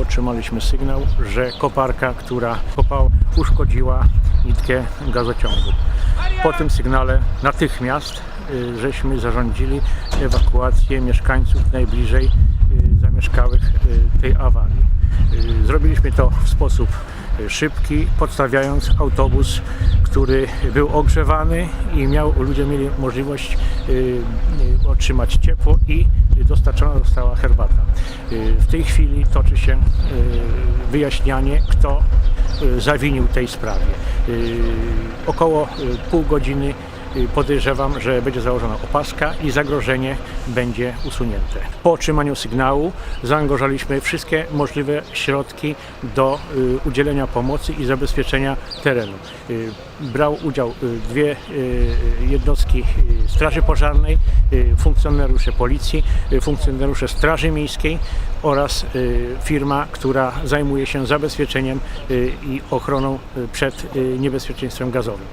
Otrzymaliśmy sygnał, że koparka, która kopała, uszkodziła nitkę gazociągu. Po tym sygnale natychmiast y, żeśmy zarządzili ewakuację mieszkańców najbliżej y, zamieszkałych y, tej awarii. Zrobiliśmy to w sposób szybki, podstawiając autobus, który był ogrzewany i miał, ludzie mieli możliwość y, y, otrzymać ciepło i dostarczona została herbata. Y, W tej chwili toczy się wyjaśnianie, kto zawinił tej sprawie. Około pół godziny podejrzewam, że będzie założona opaska i zagrożenie będzie usunięte. Po otrzymaniu sygnału zaangażowaliśmy wszystkie możliwe środki do y, udzielenia pomocy i zabezpieczenia terenu. Y, Brał udział y, dwie y, jednostki y, Straży Pożarnej, y, funkcjonariusze policji, y, funkcjonariusze Straży Miejskiej oraz y, firma, która zajmuje się zabezpieczeniem y, i ochroną y, przed y, niebezpieczeństwem gazowym.